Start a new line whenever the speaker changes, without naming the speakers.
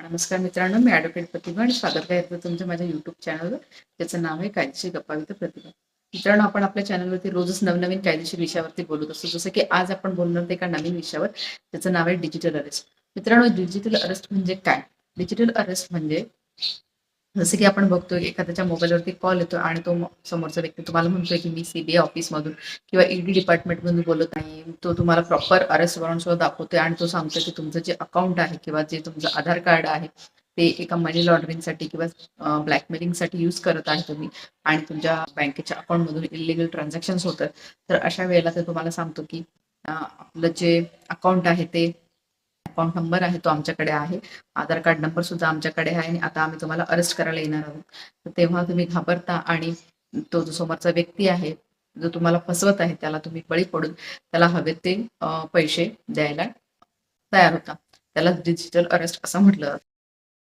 नमस्कार मित्रांनो मी ॲडव्होकेट प्रतिभा आणि स्वागत आहे तुमचं माझ्या युट्यूब चॅनलवर ज्याचं नाव आहे कायदेशीर गप्पा विथ प्रतिभा. मित्रांनो आपण आपल्या चॅनलवरती रोजच नवनवीन कायदेशीर विषयावरती बोलत असतो. जसं की आज आपण बोलणार एका नवीन विषयावर. त्याचं नाव आहे डिजिटल अरेस्ट मित्रांनो डिजिटल अरेस्ट म्हणजे काय? डिजिटल अरेस्ट म्हणजे जसं की आपण बघतो एखाद्याच्या मोबाईलवरती कॉल येतो आणि तो समोरचा व्यक्ती तुम्हाला म्हणतोय की मी सीबीआय ऑफिसमधून किंवा ईडी डिपार्टमेंटमधून बोलत नाही तो तुम्हाला प्रॉपर अरेस्ट वॉरंट सुद्धा दाखवतोय आणि तो सांगतोय की तुमचं जे अकाउंट आहे किंवा जे तुमचं आधार कार्ड आहे ते एका मनी लॉन्ड्रिंगसाठी किंवा ब्लॅकमेलिंगसाठी यूज करत आहे तुम्ही आणि तुमच्या बँकेच्या अकाउंटमधून इलिगल ट्रान्झॅक्शन होतात. तर अशा वेळेला ते तुम्हाला सांगतो की आपलं जे अकाउंट आहे ते अकाउंट नंबर आहे तो आमच्याकडे आहे. आधार कार्ड नंबर सुद्धा आमच्याकडे आहे आणि आता आम्ही तुम्हाला अरेस्ट करायला येणार आहोत. तर तेव्हा तुम्ही घाबरता आणि तो जो समोरचा व्यक्ती आहे जो तुम्हाला फसवत आहे त्याला तुम्ही बळी पडून त्याला हवे ते पैसे द्यायला तयार होता. त्याला डिजिटल अरेस्ट असं म्हटलं जातं.